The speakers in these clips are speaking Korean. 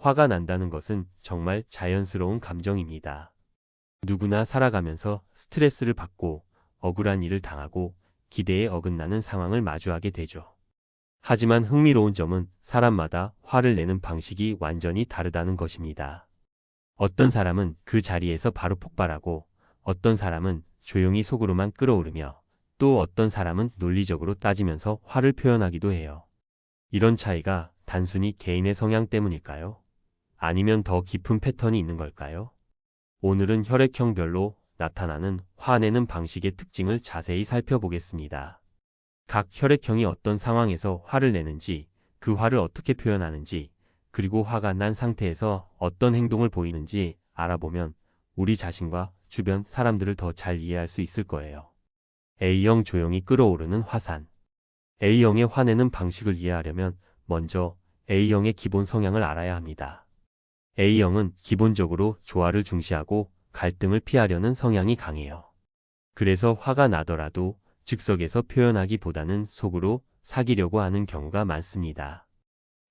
화가 난다는 것은 정말 자연스러운 감정입니다. 누구나 살아가면서 스트레스를 받고 억울한 일을 당하고 기대에 어긋나는 상황을 마주하게 되죠. 하지만 흥미로운 점은 사람마다 화를 내는 방식이 완전히 다르다는 것입니다. 어떤 사람은 그 자리에서 바로 폭발하고 어떤 사람은 조용히 속으로만 끓어오르며 또 어떤 사람은 논리적으로 따지면서 화를 표현하기도 해요. 이런 차이가 단순히 개인의 성향 때문일까요? 아니면 더 깊은 패턴이 있는 걸까요? 오늘은 혈액형별로 나타나는 화내는 방식의 특징을 자세히 살펴보겠습니다. 각 혈액형이 어떤 상황에서 화를 내는지, 그 화를 어떻게 표현하는지, 그리고 화가 난 상태에서 어떤 행동을 보이는지 알아보면 우리 자신과 주변 사람들을 더 잘 이해할 수 있을 거예요. A형 조용히 끓어오르는 화산. A형의 화내는 방식을 이해하려면 먼저 A형의 기본 성향을 알아야 합니다. A형은 기본적으로 조화를 중시하고 갈등을 피하려는 성향이 강해요. 그래서 화가 나더라도 즉석에서 표현하기보다는 속으로 사귀려고 하는 경우가 많습니다.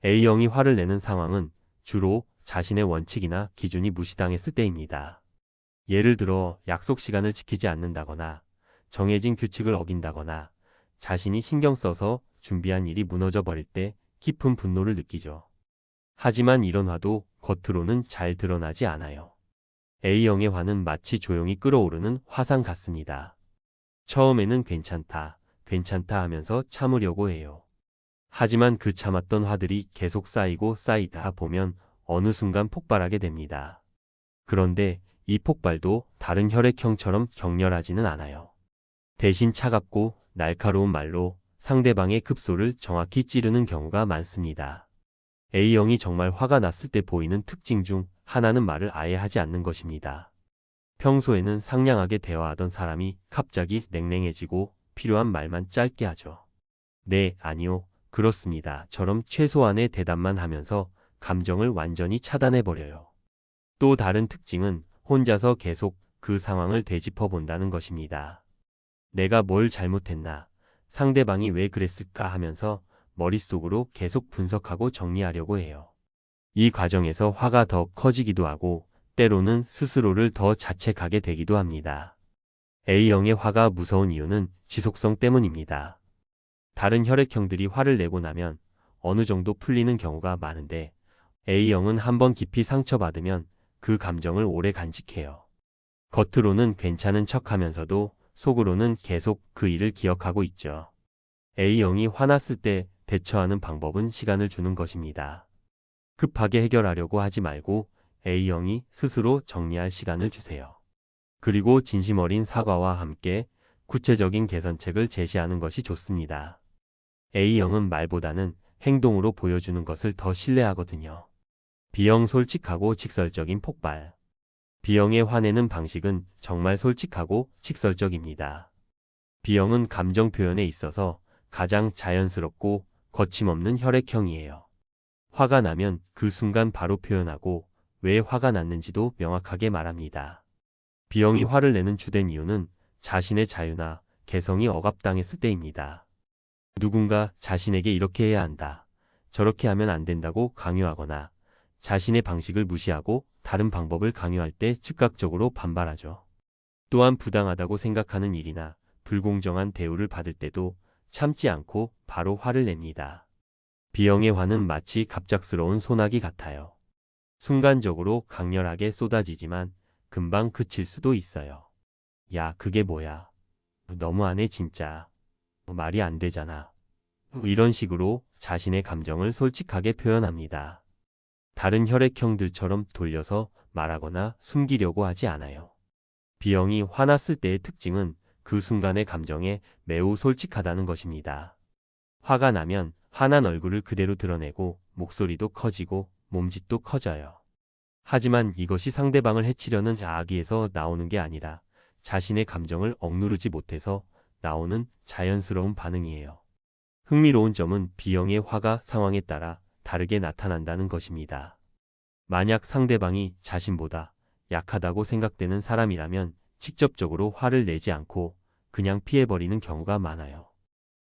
A형이 화를 내는 상황은 주로 자신의 원칙이나 기준이 무시당했을 때입니다. 예를 들어 약속 시간을 지키지 않는다거나 정해진 규칙을 어긴다거나 자신이 신경 써서 준비한 일이 무너져 버릴 때 깊은 분노를 느끼죠. 하지만 이런 화도 겉으로는 잘 드러나지 않아요. A형의 화는 마치 조용히 끓어오르는 화산 같습니다. 처음에는 괜찮다, 괜찮다 하면서 참으려고 해요. 하지만 그 참았던 화들이 계속 쌓이고 쌓이다 보면 어느 순간 폭발하게 됩니다. 그런데 이 폭발도 다른 혈액형처럼 격렬하지는 않아요. 대신 차갑고 날카로운 말로 상대방의 급소를 정확히 찌르는 경우가 많습니다. A형이 정말 화가 났을 때 보이는 특징 중 하나는 말을 아예 하지 않는 것입니다. 평소에는 상냥하게 대화하던 사람이 갑자기 냉랭해지고 필요한 말만 짧게 하죠. 네, 아니요, 그렇습니다. 처럼 최소한의 대답만 하면서 감정을 완전히 차단해버려요. 또 다른 특징은 혼자서 계속 그 상황을 되짚어 본다는 것입니다. 내가 뭘 잘못했나, 상대방이 왜 그랬을까 하면서 머릿속으로 계속 분석하고 정리하려고 해요. 이 과정에서 화가 더 커지기도 하고 때로는 스스로를 더 자책하게 되기도 합니다. A형의 화가 무서운 이유는 지속성 때문입니다. 다른 혈액형들이 화를 내고 나면 어느 정도 풀리는 경우가 많은데 A형은 한번 깊이 상처받으면 그 감정을 오래 간직해요. 겉으로는 괜찮은 척 하면서도 속으로는 계속 그 일을 기억하고 있죠. A형이 화났을 때 대처하는 방법은 시간을 주는 것입니다. 급하게 해결하려고 하지 말고 A형이 스스로 정리할 시간을 주세요. 그리고 진심 어린 사과와 함께 구체적인 개선책을 제시하는 것이 좋습니다. A형은 말보다는 행동으로 보여주는 것을 더 신뢰하거든요. B형 솔직하고 직설적인 폭발. B형의 화내는 방식은 정말 솔직하고 직설적입니다. B형은 감정 표현에 있어서 가장 자연스럽고 거침없는 혈액형이에요. 화가 나면 그 순간 바로 표현하고 왜 화가 났는지도 명확하게 말합니다. B형이 화를 내는 주된 이유는 자신의 자유나 개성이 억압당했을 때입니다. 누군가 자신에게 이렇게 해야 한다, 저렇게 하면 안 된다고 강요하거나 자신의 방식을 무시하고 다른 방법을 강요할 때 즉각적으로 반발하죠. 또한 부당하다고 생각하는 일이나 불공정한 대우를 받을 때도 참지 않고 바로 화를 냅니다. B형의 화는 마치 갑작스러운 소나기 같아요. 순간적으로 강렬하게 쏟아지지만 금방 그칠 수도 있어요. 야, 그게 뭐야. 너무하네, 진짜. 말이 안 되잖아. 이런 식으로 자신의 감정을 솔직하게 표현합니다. 다른 혈액형들처럼 돌려서 말하거나 숨기려고 하지 않아요. B형이 화났을 때의 특징은 그 순간의 감정에 매우 솔직하다는 것입니다. 화가 나면 화난 얼굴을 그대로 드러내고 목소리도 커지고 몸짓도 커져요. 하지만 이것이 상대방을 해치려는 악의에서 나오는 게 아니라 자신의 감정을 억누르지 못해서 나오는 자연스러운 반응이에요. 흥미로운 점은 B형의 화가 상황에 따라 다르게 나타난다는 것입니다. 만약 상대방이 자신보다 약하다고 생각되는 사람이라면 직접적으로 화를 내지 않고 그냥 피해버리는 경우가 많아요.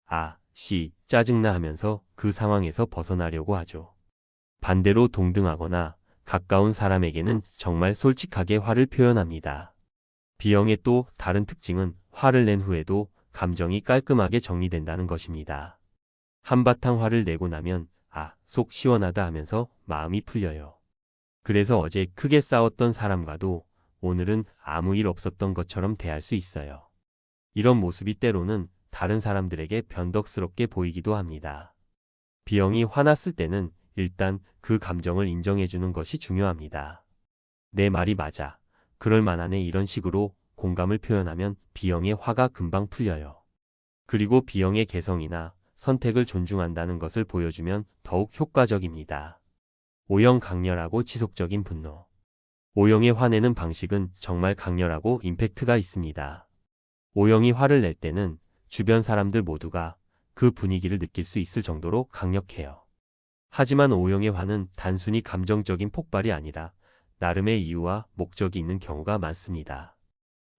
아, 씨, 짜증나 하면서 그 상황에서 벗어나려고 하죠. 반대로 동등하거나 가까운 사람에게는 정말 솔직하게 화를 표현합니다. B형의 또 다른 특징은 화를 낸 후에도 감정이 깔끔하게 정리된다는 것입니다. 한바탕 화를 내고 나면 아, 속 시원하다 하면서 마음이 풀려요. 그래서 어제 크게 싸웠던 사람과도 오늘은 아무 일 없었던 것처럼 대할 수 있어요. 이런 모습이 때로는 다른 사람들에게 변덕스럽게 보이기도 합니다. B형이 화났을 때는 일단 그 감정을 인정해주는 것이 중요합니다. 내 말이 맞아. 그럴 만하네 이런 식으로 공감을 표현하면 B형의 화가 금방 풀려요. 그리고 B형의 개성이나 선택을 존중한다는 것을 보여주면 더욱 효과적입니다. O형 강렬하고 지속적인 분노. O형의 화내는 방식은 정말 강렬하고 임팩트가 있습니다. O형이 화를 낼 때는 주변 사람들 모두가 그 분위기를 느낄 수 있을 정도로 강력해요. 하지만 O형의 화는 단순히 감정적인 폭발이 아니라 나름의 이유와 목적이 있는 경우가 많습니다.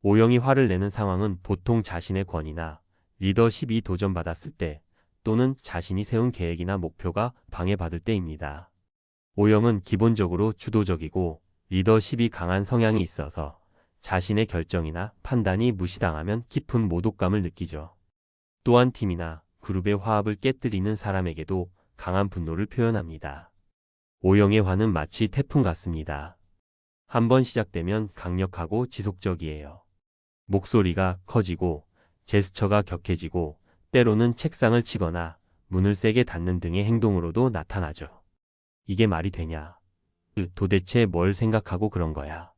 O형이 화를 내는 상황은 보통 자신의 권위나 리더십이 도전받았을 때 또는 자신이 세운 계획이나 목표가 방해받을 때입니다. O형은 기본적으로 주도적이고 리더십이 강한 성향이 있어서 자신의 결정이나 판단이 무시당하면 깊은 모독감을 느끼죠. 또한 팀이나 그룹의 화합을 깨뜨리는 사람에게도 강한 분노를 표현합니다. O형의 화는 마치 태풍 같습니다. 한번 시작되면 강력하고 지속적이에요. 목소리가 커지고 제스처가 격해지고 때로는 책상을 치거나 문을 세게 닫는 등의 행동으로도 나타나죠. 이게 말이 되냐? 그 도대체 뭘 생각하고 그런 거야?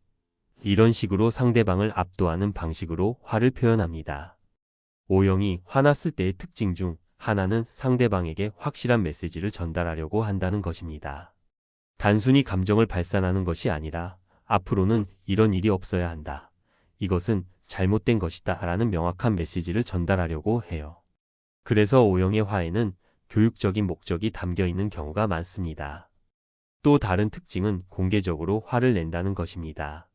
이런 식으로 상대방을 압도하는 방식으로 화를 표현합니다. O형이 화났을 때의 특징 중 하나는 상대방에게 확실한 메시지를 전달하려고 한다는 것입니다. 단순히 감정을 발산하는 것이 아니라 앞으로는 이런 일이 없어야 한다. 이것은 잘못된 것이다 라는 명확한 메시지를 전달하려고 해요. 그래서 O형의 화에는 교육적인 목적이 담겨 있는 경우가 많습니다. 또 다른 특징은 공개적으로 화를 낸다는 것입니다.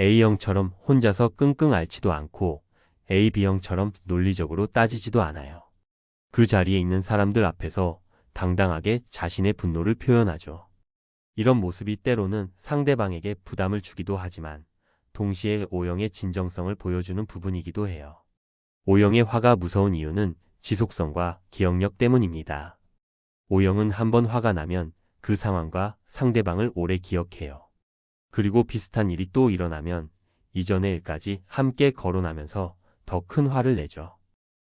A형처럼 혼자서 끙끙 앓지도 않고 AB형처럼 논리적으로 따지지도 않아요. 그 자리에 있는 사람들 앞에서 당당하게 자신의 분노를 표현하죠. 이런 모습이 때로는 상대방에게 부담을 주기도 하지만 동시에 O형의 진정성을 보여주는 부분이기도 해요. O형의 화가 무서운 이유는 지속성과 기억력 때문입니다. O형은 한번 화가 나면 그 상황과 상대방을 오래 기억해요. 그리고 비슷한 일이 또 일어나면 이전의 일까지 함께 거론하면서 더 큰 화를 내죠.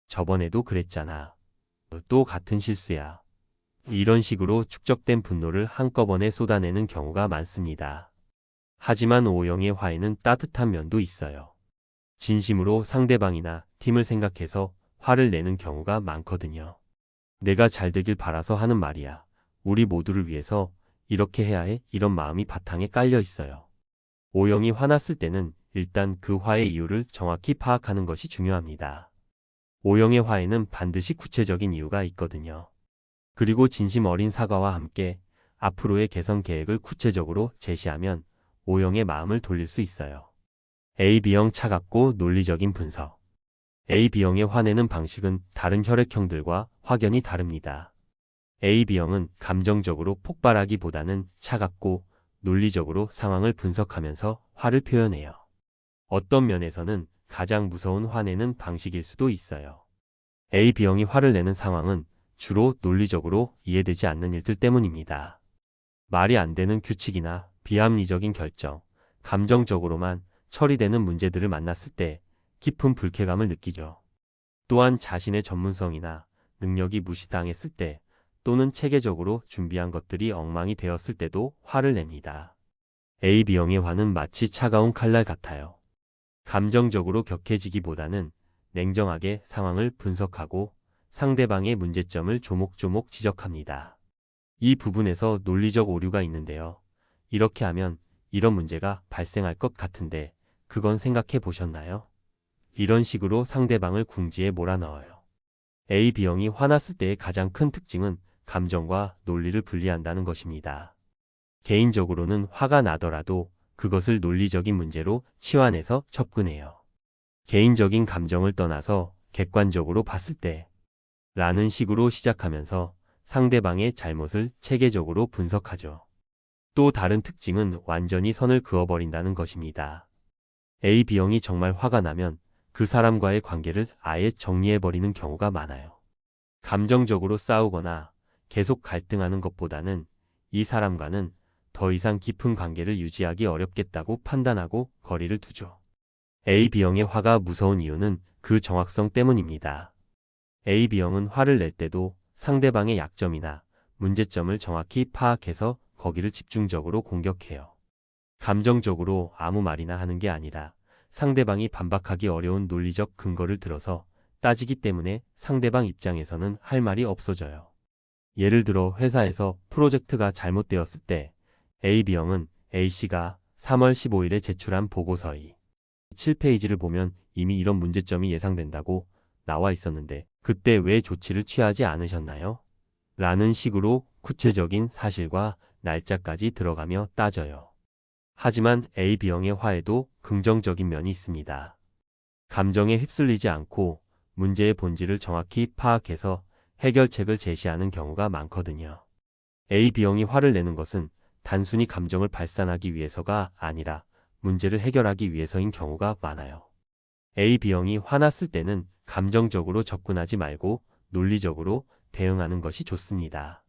저번에도 그랬잖아. 또 같은 실수야. 이런 식으로 축적된 분노를 한꺼번에 쏟아내는 경우가 많습니다. 하지만 O형의 화에는 따뜻한 면도 있어요. 진심으로 상대방이나 팀을 생각해서 화를 내는 경우가 많거든요. 내가 잘 되길 바라서 하는 말이야. 우리 모두를 위해서 이렇게 해야 해 이런 마음이 바탕에 깔려 있어요. O형이 화났을 때는 일단 그 화의 이유를 정확히 파악하는 것이 중요합니다. O형의 화에는 반드시 구체적인 이유가 있거든요. 그리고 진심 어린 사과와 함께 앞으로의 개선 계획을 구체적으로 제시하면 O형의 마음을 돌릴 수 있어요. A, B형 차갑고 논리적인 분석. A, B형의 화내는 방식은 다른 혈액형들과 확연히 다릅니다. A, B형은 감정적으로 폭발하기보다는 차갑고 논리적으로 상황을 분석하면서 화를 표현해요. 어떤 면에서는 가장 무서운 화내는 방식일 수도 있어요. A, B형이 화를 내는 상황은 주로 논리적으로 이해되지 않는 일들 때문입니다. 말이 안 되는 규칙이나 비합리적인 결정, 감정적으로만 처리되는 문제들을 만났을 때 깊은 불쾌감을 느끼죠. 또한 자신의 전문성이나 능력이 무시당했을 때 또는 체계적으로 준비한 것들이 엉망이 되었을 때도 화를 냅니다. A, B형의 화는 마치 차가운 칼날 같아요. 감정적으로 격해지기보다는 냉정하게 상황을 분석하고 상대방의 문제점을 조목조목 지적합니다. 이 부분에서 논리적 오류가 있는데요. 이렇게 하면 이런 문제가 발생할 것 같은데 그건 생각해 보셨나요? 이런 식으로 상대방을 궁지에 몰아넣어요. A, B형이 화났을 때의 가장 큰 특징은 감정과 논리를 분리한다는 것입니다. 개인적으로는 화가 나더라도 그것을 논리적인 문제로 치환해서 접근해요. 개인적인 감정을 떠나서 객관적으로 봤을 때 라는 식으로 시작하면서 상대방의 잘못을 체계적으로 분석하죠. 또 다른 특징은 완전히 선을 그어버린다는 것입니다. A, B형이 정말 화가 나면 그 사람과의 관계를 아예 정리해버리는 경우가 많아요. 감정적으로 싸우거나 계속 갈등하는 것보다는 이 사람과는 더 이상 깊은 관계를 유지하기 어렵겠다고 판단하고 거리를 두죠. A, B형의 화가 무서운 이유는 그 정확성 때문입니다. A, B형은 화를 낼 때도 상대방의 약점이나 문제점을 정확히 파악해서 거기를 집중적으로 공격해요. 감정적으로 아무 말이나 하는 게 아니라 상대방이 반박하기 어려운 논리적 근거를 들어서 따지기 때문에 상대방 입장에서는 할 말이 없어져요. 예를 들어 회사에서 프로젝트가 잘못되었을 때 A, B형은 A씨가 3월 15일에 제출한 보고서의 7페이지를 보면 이미 이런 문제점이 예상된다고 나와 있었는데 그때 왜 조치를 취하지 않으셨나요? 라는 식으로 구체적인 사실과 날짜까지 들어가며 따져요. 하지만 A, B형의 화에도 긍정적인 면이 있습니다. 감정에 휩쓸리지 않고 문제의 본질을 정확히 파악해서 해결책을 제시하는 경우가 많거든요. A, B형이 화를 내는 것은 단순히 감정을 발산하기 위해서가 아니라 문제를 해결하기 위해서인 경우가 많아요. A, B형이 화났을 때는 감정적으로 접근하지 말고 논리적으로 대응하는 것이 좋습니다.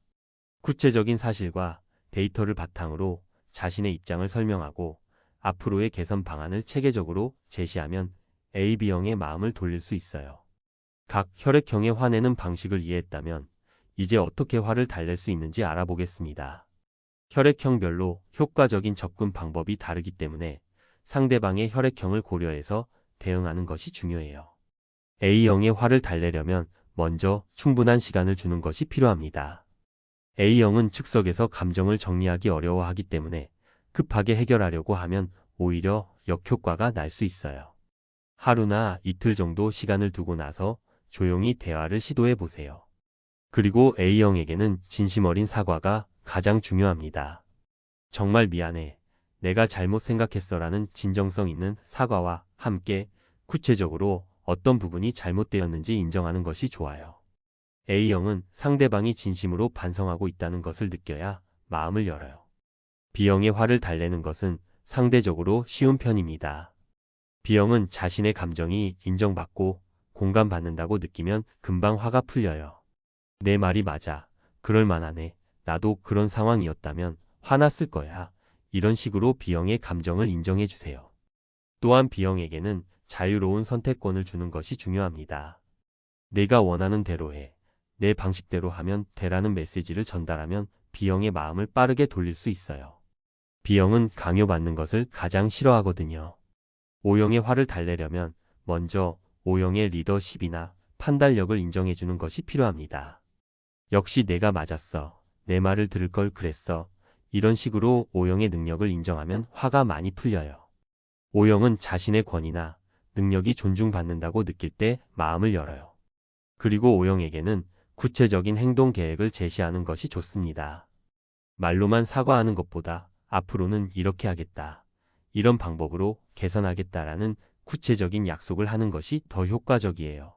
구체적인 사실과 데이터를 바탕으로 자신의 입장을 설명하고 앞으로의 개선 방안을 체계적으로 제시하면 A, B형의 마음을 돌릴 수 있어요. 각 혈액형의 화내는 방식을 이해했다면 이제 어떻게 화를 달랠 수 있는지 알아보겠습니다. 혈액형별로 효과적인 접근 방법이 다르기 때문에 상대방의 혈액형을 고려해서 대응하는 것이 중요해요. A형의 화를 달래려면 먼저 충분한 시간을 주는 것이 필요합니다. A형은 즉석에서 감정을 정리하기 어려워하기 때문에 급하게 해결하려고 하면 오히려 역효과가 날 수 있어요. 하루나 이틀 정도 시간을 두고 나서 조용히 대화를 시도해 보세요. 그리고 A형에게는 진심 어린 사과가 가장 중요합니다. 정말 미안해. 내가 잘못 생각했어 라는 진정성 있는 사과와 함께 구체적으로 어떤 부분이 잘못되었는지 인정하는 것이 좋아요. A형은 상대방이 진심으로 반성하고 있다는 것을 느껴야 마음을 열어요. B형의 화를 달래는 것은 상대적으로 쉬운 편입니다. B형은 자신의 감정이 인정받고 공감받는다고 느끼면 금방 화가 풀려요. 내 말이 맞아. 그럴 만하네. 나도 그런 상황이었다면 화났을 거야. 이런 식으로 B형의 감정을 인정해 주세요. 또한 B형에게는 자유로운 선택권을 주는 것이 중요합니다. 내가 원하는 대로 해. 내 방식대로 하면 되라는 메시지를 전달하면 B형의 마음을 빠르게 돌릴 수 있어요. B형은 강요받는 것을 가장 싫어하거든요. O형의 화를 달래려면 먼저 O형의 리더십이나 판단력을 인정해주는 것이 필요합니다. 역시 내가 맞았어. 내 말을 들을 걸 그랬어. 이런 식으로 O형의 능력을 인정하면 화가 많이 풀려요. O형은 자신의 권위나 능력이 존중받는다고 느낄 때 마음을 열어요. 그리고 O형에게는 구체적인 행동 계획을 제시하는 것이 좋습니다. 말로만 사과하는 것보다 앞으로는 이렇게 하겠다. 이런 방법으로 개선하겠다라는 구체적인 약속을 하는 것이 더 효과적이에요.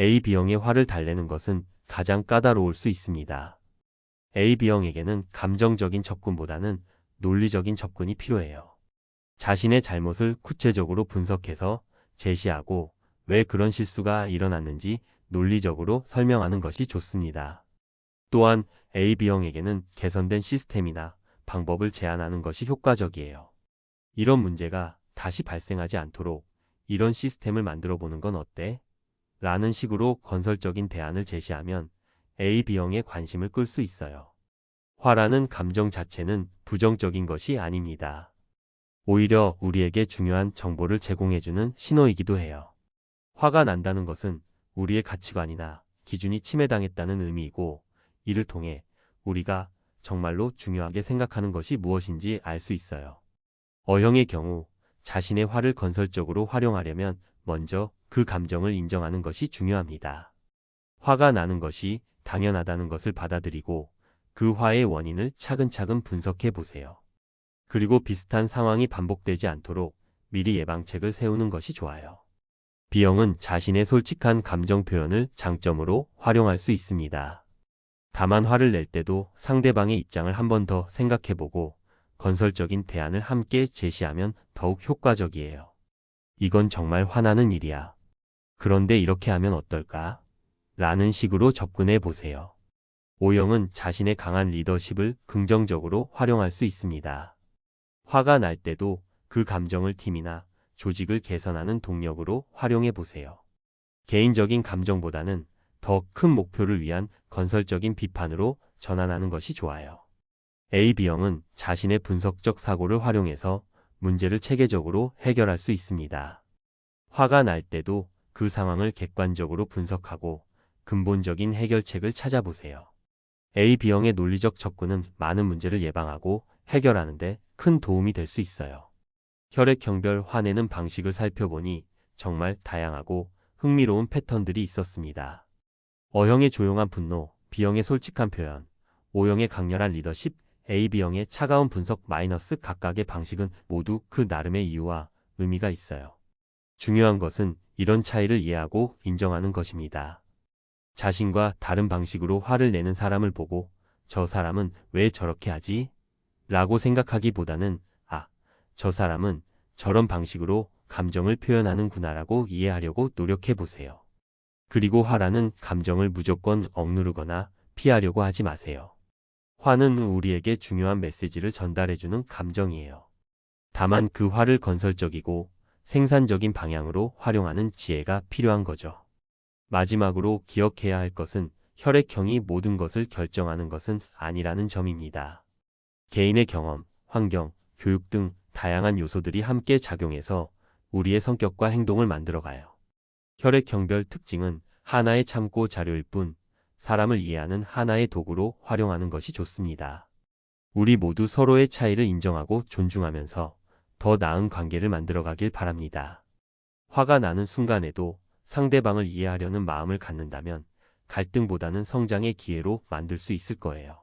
A, B형의 화를 달래는 것은 가장 까다로울 수 있습니다. A, B형에게는 감정적인 접근보다는 논리적인 접근이 필요해요. 자신의 잘못을 구체적으로 분석해서 제시하고 왜 그런 실수가 일어났는지 논리적으로 설명하는 것이 좋습니다. 또한 A, B형에게는 개선된 시스템이나 방법을 제안하는 것이 효과적이에요. 이런 문제가 다시 발생하지 않도록 이런 시스템을 만들어 보는 건 어때? 라는 식으로 건설적인 대안을 제시하면 A, B형의 관심을 끌 수 있어요. 화라는 감정 자체는 부정적인 것이 아닙니다. 오히려 우리에게 중요한 정보를 제공해주는 신호이기도 해요. 화가 난다는 것은 우리의 가치관이나 기준이 침해당했다는 의미이고 이를 통해 우리가 정말로 중요하게 생각하는 것이 무엇인지 알 수 있어요. 어형의 경우 자신의 화를 건설적으로 활용하려면 먼저 그 감정을 인정하는 것이 중요합니다. 화가 나는 것이 당연하다는 것을 받아들이고 그 화의 원인을 차근차근 분석해 보세요. 그리고 비슷한 상황이 반복되지 않도록 미리 예방책을 세우는 것이 좋아요. B형은 자신의 솔직한 감정 표현을 장점으로 활용할 수 있습니다. 다만 화를 낼 때도 상대방의 입장을 한 번 더 생각해보고 건설적인 대안을 함께 제시하면 더욱 효과적이에요. 이건 정말 화나는 일이야. 그런데 이렇게 하면 어떨까? 라는 식으로 접근해 보세요. 오영은 자신의 강한 리더십을 긍정적으로 활용할 수 있습니다. 화가 날 때도 그 감정을 팀이나 조직을 개선하는 동력으로 활용해 보세요. 개인적인 감정보다는 더 큰 목표를 위한 건설적인 비판으로 전환하는 것이 좋아요. AB형은 자신의 분석적 사고를 활용해서 문제를 체계적으로 해결할 수 있습니다. 화가 날 때도 그 상황을 객관적으로 분석하고 근본적인 해결책을 찾아보세요. AB형의 논리적 접근은 많은 문제를 예방하고 해결하는데 큰 도움이 될 수 있어요. 혈액형별 화내는 방식을 살펴보니 정말 다양하고 흥미로운 패턴들이 있었습니다. O형의 조용한 분노, B형의 솔직한 표현, O형의 강렬한 리더십, AB형의 차가운 분석 마이너스 각각의 방식은 모두 그 나름의 이유와 의미가 있어요. 중요한 것은 이런 차이를 이해하고 인정하는 것입니다. 자신과 다른 방식으로 화를 내는 사람을 보고 저 사람은 왜 저렇게 하지? 라고 생각하기보다는 아, 저 사람은 저런 방식으로 감정을 표현하는구나라고 이해하려고 노력해 보세요. 그리고 화라는 감정을 무조건 억누르거나 피하려고 하지 마세요. 화는 우리에게 중요한 메시지를 전달해주는 감정이에요. 다만 그 화를 건설적이고 생산적인 방향으로 활용하는 지혜가 필요한 거죠. 마지막으로 기억해야 할 것은 혈액형이 모든 것을 결정하는 것은 아니라는 점입니다. 개인의 경험, 환경, 교육 등 다양한 요소들이 함께 작용해서 우리의 성격과 행동을 만들어가요. 혈액형별 특징은 하나의 참고 자료일 뿐 사람을 이해하는 하나의 도구로 활용하는 것이 좋습니다. 우리 모두 서로의 차이를 인정하고 존중하면서 더 나은 관계를 만들어가길 바랍니다. 화가 나는 순간에도 상대방을 이해하려는 마음을 갖는다면 갈등보다는 성장의 기회로 만들 수 있을 거예요.